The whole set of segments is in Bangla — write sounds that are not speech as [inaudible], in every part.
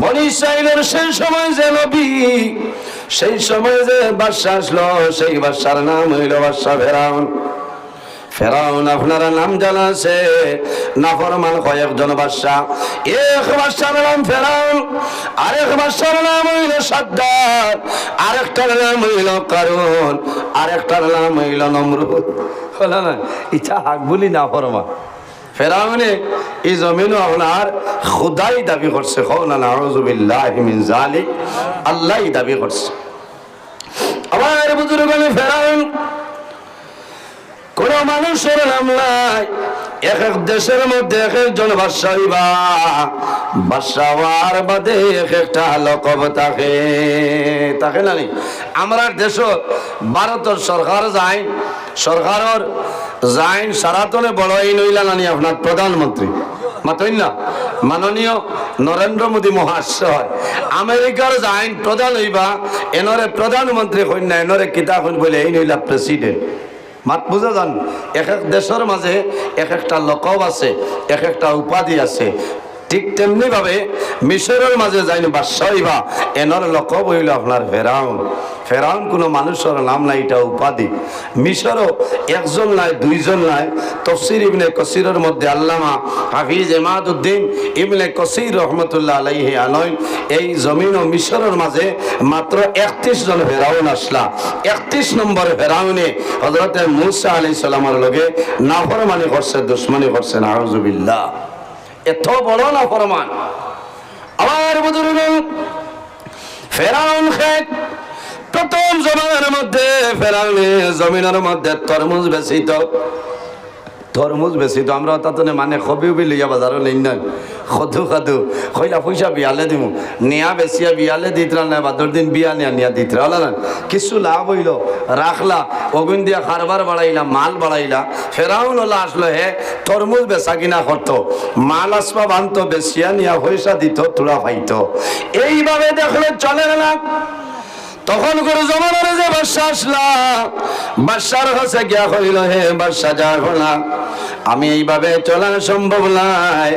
বনি ইসরাইলের সেই সময় যে নবী, সেই সময় যে বাদশা আসলো, সেই বাদশার নাম হইল বাদশা ফেরাউন। ফেরাউন, আপনারা নাম জানা আছে? নাফরমান কয়েকজন বাদশা এক বাদশার নাম ফেরাউন, আরেক বাদশার নাম হইল সাদ্দার আরেকটার নাম হইল কারণ আরেকটার নাম হইল নমরুদ। হলো না? ইচ্ছা হাক বলি না ফেরাউনে এই জমিনও আপনার খুদাই দাবি করছে। আল্লাহ দাবি করছে। আমার বুজুর্গ ফেরাউন কোন মানুষের নাম নাই। এক এক দেশের মধ্যে এক একজন বাদশা হইবা বাদশা হওয়ার বাদে এক একটা লকব থাকে। থাকে না নি? আমরা দেশ, ভারতের সরকার যায় সরকারের যাইন সারাতনে বড় এই নইলা নানি আপনার প্রধানমন্ত্রী? মাতইন না? মাননীয় নরেন্দ্র মোদী মহাশয়, আমেরিকার যাইন প্রধান হইবা, এনরে প্রধানমন্ত্রী কন্যা এনরে কিতা হইন বলে এই নইলা প্রেসিডেন্ট। মাত বুঝা যান এক এক দেশের মাঝে এক একটা লকব আছে এক একটা উপাধি আছে। ঠিক তেমনি ভাবে মিশরের মাঝে যাইনি বাদশাহীবা এনর লকব হইল আপনার ফেরাউন। ফেরাউন কোনো মানুষের নাম নাই, এটা উপাধি। মিশরও একজন নাই, দুইজন নাই। তফসির ইবনে কসিরের মধ্যে আল্লামা হাফিজ এমাদুদ্দিন ইবনে কসির রহমতুল্লাহ আলাইহি আনয় এই জমিন ও মিশরের মাঝে মাত্র একত্রিশ জন ফেরাউন আসলা। একত্রিশ নম্বর ফেরাউনে হজরতে মুসা আলি সাল্লামের লগে নাফরমানি করছে, দুশ্মনী করছে নাহজুবিল্লাহ এত বড় না ফরমান আবার বুজুর্গ, ফেরাউন খেক প্রথম জমানের মধ্যে ফেরাউনে জমিনের মধ্যে তরমুজ বেশিত তরমুজ বেশি তো আমরা তাতে মানে খবি উবি লইয়া বাজারও নেই। না সধু সাধু কইলা পয়সা বিয়ালে দিব নিয়া বেচিয়া বিয়ালে দিতরা না বাদর দিন বিয়া নিয়া নিয়া দিতরা হলা না কিছু লাভ হইল রাখলা অগুন দিয়া কারবার বাড়াইলা মাল বাড়াইলা ফেরাউন হলা আসলো হে তরমুজ বেচা কিনা করতো মাল আসবা বানতো বেচিয়া নিয়া পয়সা দিত তোরা পাইতো এইভাবে দেখলে চলে না? তখন করে জমানারে যে বাদশা আসলা বাদশার কাছে গিয়া কইল হে বাদশা যা হলা আমি এইভাবে চলা সম্ভব নাই।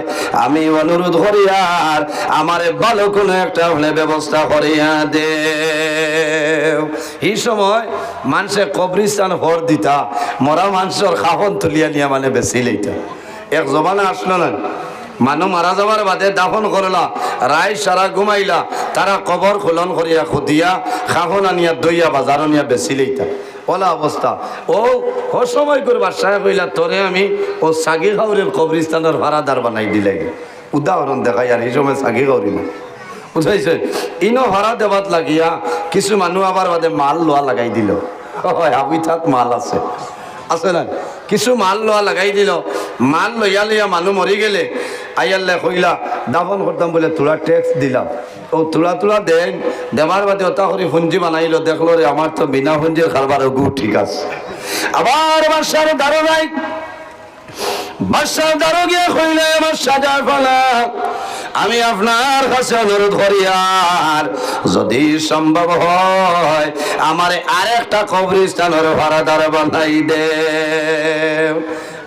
আমি অনুরোধ করি আর আমারে ভালো কোনো একটা হলে ব্যবস্থা করিয়া দে এই সময় মানুষে কবরিস্তান ভর দিতা, মরা মানুষের খাফন তুলিয়া নিয়া মানে বেশি লইতা। এক জমানা আসলো না। মানুহ মারা যাবার বাদে দাফন করলা রায় সারা ঘুমাইলা তারা কবর খোলন করিয়া খুদিয়া খাখন আনিয়া দইয়া বাজার নিয়া বেশি লইতা ওলা অবস্থা ও ও সময় করে বাসায় কইলা তোরে আমি ও সাগি খাউরের কবরিস্তানের ভাড়াদার বানাই দিলে উদাহরণ দেখাই আর এই সময় সাগি খাউরি না বুঝাইছে ইনো ভাড়া দেবাত লাগিয়া কিছু মানুষ আবার বাদে মাল লোয়া লাগাই দিল। হয় আবি মাল আছে। আছে না কিছু মাল লোয়া লাগাই দিল। মাল লইয়া লইয়া মানুহ মরি গেলে আইয়াল্লে কইলা দাফন করতাম বলে তোরা ট্যাক্স দিলাম। ও তোরা তোরা দেন দেওয়ার বাদে ওটা করে ফুঞ্জি বানাইলো, দেখল রে, আমার তো বিনা ফুঞ্জির খারবার গু ঠিক আছে। আবার বাসার নাই বাসার দারো গিয়ে কইলে আমার সাজা ফলা আমি আপনার কাছে অনুরোধ করি আর, যদি সম্ভব হয়, আমার আরেকটা কবরিস্তানের ভাড়াদার বানাই দে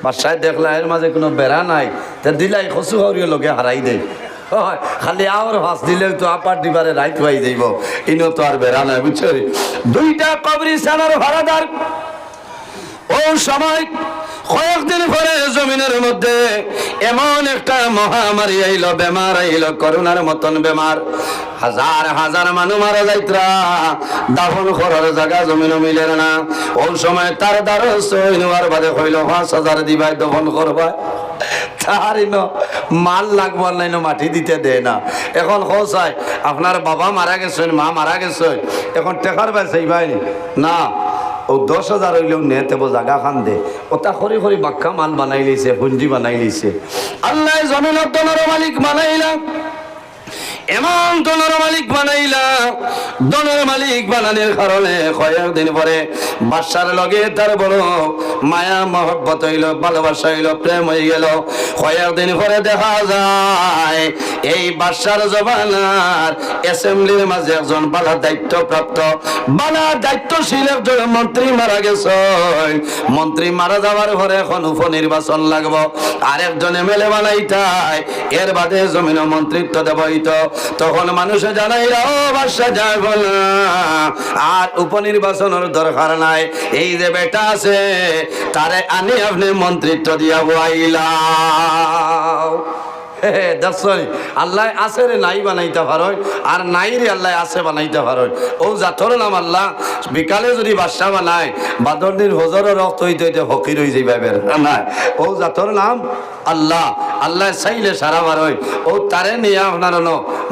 বাসায় দেখলা এর মাঝে কোনো বেড়া নাই। তা দিলাই খসু হরিয়ে লোকে হারাই হয়, খালি আর হাস দিলে তো আপার দিবারে রাইট হয়ে যাইব। ইনো তো আর বেড়া নাই বুঝছ দুইটা কবরিস্তানের ভাড়াদার ও সময় কয়েকদিন পরে জমিনের মধ্যে। এমন একটা মহামারী আইল বেমার আইল করোনার মতন বেমার হাজার হাজার মানুষ মারা যাইতরা দাফন করার জায়গা জমিন মিলে না। ও সময় তার দ্বারা সইনবার বাদে হইল পাঁচ হাজার দিবাই দফন করবা তার ইনো মাল লাগবার নাই মাটি দিতে দেয় না। এখন হয় আপনার বাবা মারা গেছেন মা মারা গেছেন এখন টেকার বাই ভাই না? ও দশ হাজার হইলেও নে তেব জাগা খান দে। ওটা খরি খরি বাক্কা মাল বানাই লিছে পুঞ্জি বানাই লিছে। আল্লাহ জমিন দনের মালিক বানাইলাম। এমন দনের মালিক বানাইলা, দনের মালিক বানানোর কারণে কয়েকদিন পরে বাচ্চার লগে তার বড় মায়া, মহব্বত হইল, ভালোবাসা হইল, প্রেম হয়ে গেল। কয়েকদিন পরে দেখা যায়, এই বাচ্চার জবানার অ্যাসেম্বলির মাঝে একজন বালা দায়িত্ব প্রাপ্ত বালা দায়িত্বশীল একজন মন্ত্রী মারা গেছে। মন্ত্রী মারা যাওয়ার পরে এখন উপনির্বাচন লাগবো। আরেকজন এমএলএ বানাইতাই, এর বাদে জমিন মন্ত্রিত্ব দেব হইতো। তখন মানুষে জানাই, ও বাসা না। আর উপনির্বাচনের দরকার নাই। এই যে বেটা আছে, তারে আনি আপনি মন্ত্রিত্ব দিয়া বইলাও [laughs] দর্শনী আল্লাহ আছে রে, নাই বানাইতে পারোয় আর নাই রে, আল্লাহ আছে বানাইতে পারোয় ও জাতর নাম আল্লাহ। বিকালে যদি বাদশা বানায় বাদর দিন হজরের রক্ত হইতে হইতে ফকির হয়ে যাইবা বের। নাই ও জাতর নাম আল্লাহ। আল্লাহ চাইলে সারা বারোয় ও তারে নিয়ে আপনার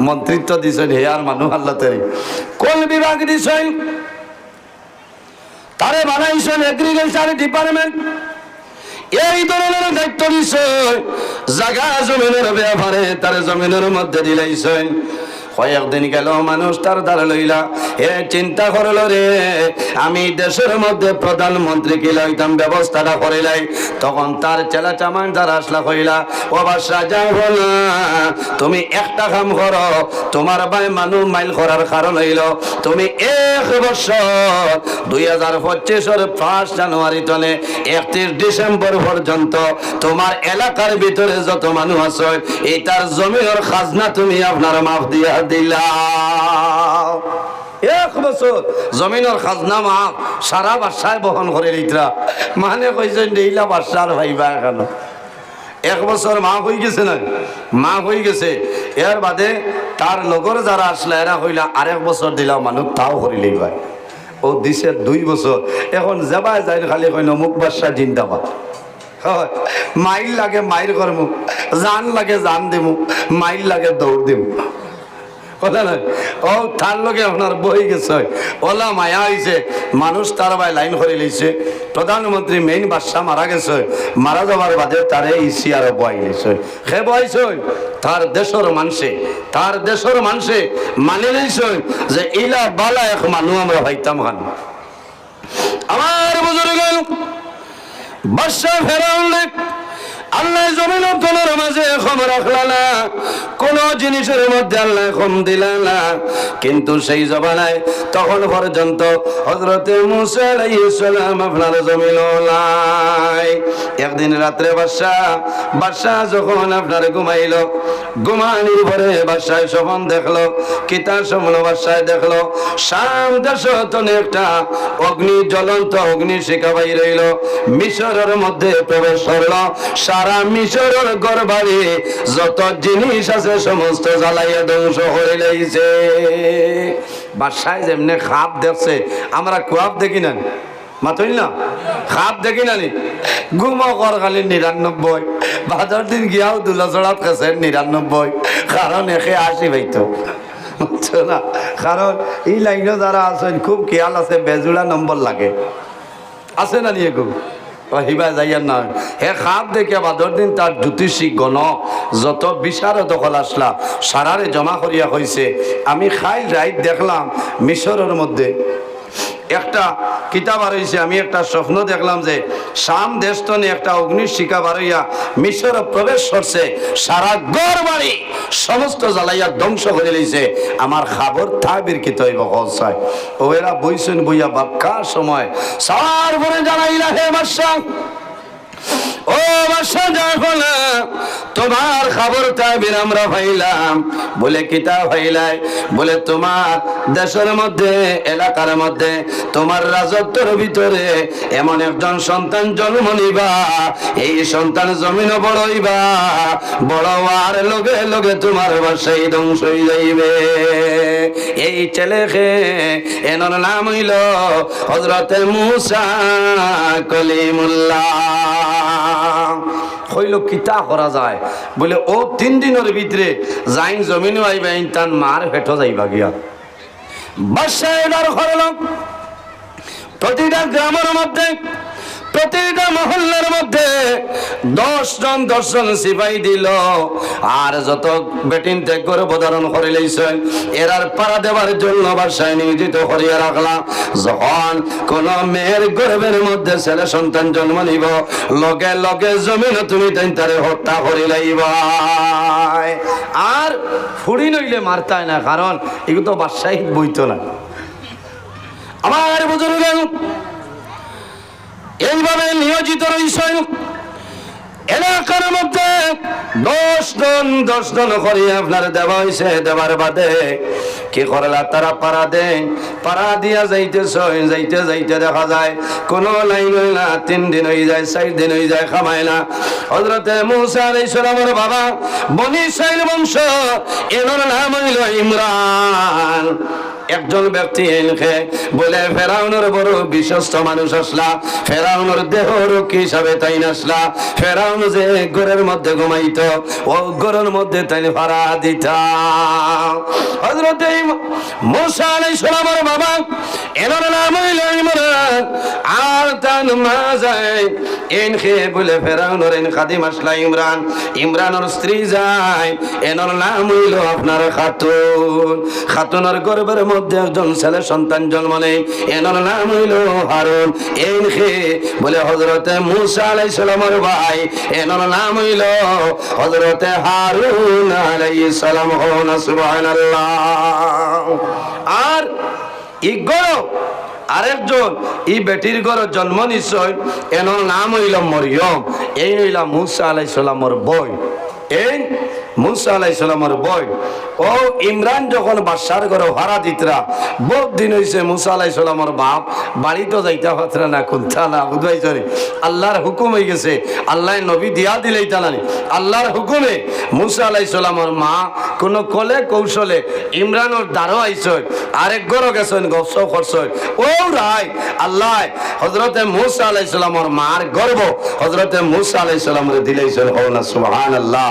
মন্ত্রিত্ব দিছেন, হে আর মানুষ আল্লাহ তারি। কোন বিভাগ দিছেন? তারে বানাইছেন এগ্রিকালচার ডিপার্টমেন্ট এই ধরনের দায়িত্ব নিশ্চয় জাগা জমিনের ব্যাপারে তার জমিনের মধ্যে দিলাইছেন কয়েকদিন গেল মানুষ তার দ্বারা লইলা। এ চিন্তা করল রে, আমি দেশের মধ্যে প্রধানমন্ত্রী কি লইতাম, ব্যবস্থাটা করিলাই তখন তার চেলা চামান দ্বারা আসলা কইলা, ও বাসা যাও না, তুমি একটা কাম করো, তোমার ভাই মানুষ মাইল করার কারণ হইল, তুমি এক বছর, দুই হাজার পঁচিশের ফার্স্ট জানুয়ারি তলে একত্রিশ ডিসেম্বর পর্যন্ত তোমার এলাকার ভিতরে যত মানুষ আছে এই তার জমির খাজনা তুমি আপনার মাফ দিয়া এক খাজনা বহন মানে ভাইবা এক মা মা গেছে এর বাদে তার লগর যারা আসলে, এরা হইলা আরেক বছর দিলা মানুষ তাও করিলেই ভাই ও দিছে দুই বছর। এখন যাবাই যাই খালি কই মুখ বাসা জিন্দাবাদ। মাইল লাগে মাইর কর্ম জান লাগে জান দিমু, মাইল লাগে দৌড় দিমু। কথা নয় ও, তার লগে আপনার বই গেছে। ওলা মায়া হয়েছে মানুষ তার ভাই লাইন করে লইছে। প্রধানমন্ত্রী মেইন বাদশাহ মারা গেছে। মারা যাবার বাদে তারে ইসি আর বয় গেছে সে বয়ছে তার দেশের মানুষে, তার দেশের মানুষে মানে লইছে যে ইলা বালা এক মানুষ আমরা ভাইতাম খান আমার বুজুর্গ বাদশাহ ফেরাউন আল্লাহ জমিন তোলার মাঝে ক্ষম রাখলা না। কোন জিনিসের মধ্যে আল্লাহ ক্ষম দিলা না। কিন্তু সেই জবানায় তখন পর্যন্ত হজরতে মুসা আলাইহিস সালাম আপনার জমিন একদিন রাত্রে বাদশা বাদশা যখন আপনার ঘুমাইল, ঘুমানির পরে বাদশায় যখন দেখল, কিতার সমন বাদশায় দেখল, শাম দেশ একটা অগ্নি জ্বলন্ত অগ্নি শিখা বাই রইল মিশরের মধ্যে প্রবেশ করল সারা মিশরের গড়বাড়ি যত জিনিস আছে সমস্ত জ্বালাইয়া ধ্বংস করে লাইছে। বাসায় যেমনি খাপ দেখছে, আমরা কুয়াপ দেখি না মাতইল না? খাপ দেখি না নি? ঘুমো কর খালি নিরানব্বই বাজার দিন গিয়াও দুলা চড়াত গেছে নিরানব্বই কারণ একে আসি ভাইতো না? কারণ এই লাইনে যারা আছেন, খুব খেয়াল আছে, বেজুড়া নম্বর লাগে। আছে না নিয়ে হিবা যাইয়ার না। হে খাপ দেখে বাদর দিন তার জ্যোতিষী গণ, যত বিচার দখল আসলা সারারে জমা করিয়া হয়েছে আমি খাইল রাইট দেখলাম মিশরের মধ্যে। একটা কিতাব হয়েছে আমি একটা স্বপ্ন দেখলাম যে শাম দেশতনে একটা অগ্নিশিকা শিকা বারইয়া মিশর প্রবেশ করছে। সারা গড় বাড়ি সমস্ত জ্বালাইয়া ধ্বংস করে লইছে আমার খাবার থাবির কি তৈব হসায় ও এরা বইছেন বইয়া বাক্কার সময়। সার ভরে জানাইলা হে বাদশাহ ও বাদশাহ না তোমার খবর তাবির আমরা পাইলাম। বলে কিতা পাইলাই? বলে, তোমার দেশের মধ্যে, এলাকার মধ্যে, তোমার রাজত্বর ভিতরে এমন একজন সন্তান জন্ম নিবা। এই সন্তান জমিন বড়ইবা। বড় আর লগে লগে তোমার বাসাই ধ্বংস হয়ে যাইবে। এই ছেলেকে এনার নাম হইল হজরতে মুসা কলিমুল্লাহ। হইল কিতা করা যায়? বলে, ও, তিন দিনের ভিতরে যাইন জমিনও আইবাইন, তান মার ভেটো যাইবা গিয়া। বাসায় এবার হরল প্রতিটা গ্রামের মধ্যে প্রতিটা মহল্লার মধ্যে দশ জন দশ জন সিপাই দিল। আর যত বেটিন ত্যাগ করে অবধারণ করে লইছেন এরার পাড়া দেওয়ার জন্য বাসায় নিয়োজিত করিয়া রাখলাম। যখন কোন মেয়ের গর্ভের মধ্যে ছেলে সন্তান জন্ম নিব, লগে লগে জমিন তুমি তারে হত্যা করি লাইব। আর ফুড়ি নইলে মারতায় না, কারণ এগুলো তো বাসায় বইতো না। আমার বুজুর্গ এইভাবে নিয়োজিত রয়েছেন। এলাকার মধ্যে দশ জন দশ জন করে আপনার দেওয়া হয়েছে দেওয়ার বাদে। কি করলা তারা পাড়া দেন পাড়া দিয়া যাইতেছ, যাইতে যাইতে দেখা যায়, কোন লাইন হই না, তিন দিন হয়ে যায়, চার দিন হয়ে যায় খামায় না। হজরতে মুসা আলাইহিস সালামের বাবা বনি সাইল বংশ, এনার নাম হইল ইমরান। একজন ব্যক্তি এনখে বলে, ফেরাউনের বড় বিশ্বস্ত মানুষ আসলা, ফেরাউনের দেহ রক্ষী হিসাবে তাই আসলা ফেরাউন যে ঘরের মধ্যে ঘুমাইত, ও ঘরের মধ্যে তাই ভাড়া দিতা। হজরত এন খাদিম যায় নাম আপনার খাতুন। খাতুনের গর্বের মধ্যে একজন ছেলে সন্তান জন্ম নেই এনার নাম হইল হারুন। এনখে বলে হজরতে মুসা সালামের ভাই। এনার নাম হইল হজরতে হারুন আলাইহিস সালাম হন আর ইগো আরেকজন, এই বেটির ঘরে জন্ম নিশ্চয়। এনার নাম হইল মরিয়ম। এই হইল মুসা আলাইহিস সালামের বই। এই মুসা বই। ও ইমরান যখন ঘরে দিতরা দিন হয়েছে মুসা যাইতে না আল্লাহর হুকুম হয়ে গেছে, আল্লাহ নবী দিয়া দিলেই তালানি। আল্লাহর হুকুমে মুসা আলাই মা কোন কলে কৌশলে ইমরানের দ্বারও আইসই, আরেক গরো গেছেন গপ্স করছই। ও রাই আল্লাহ হজরতে মুসা আলাই মার গর্ব হজরতে মুসা আলাই সালামের দিলেইছেন হো না সুবহান আল্লাহ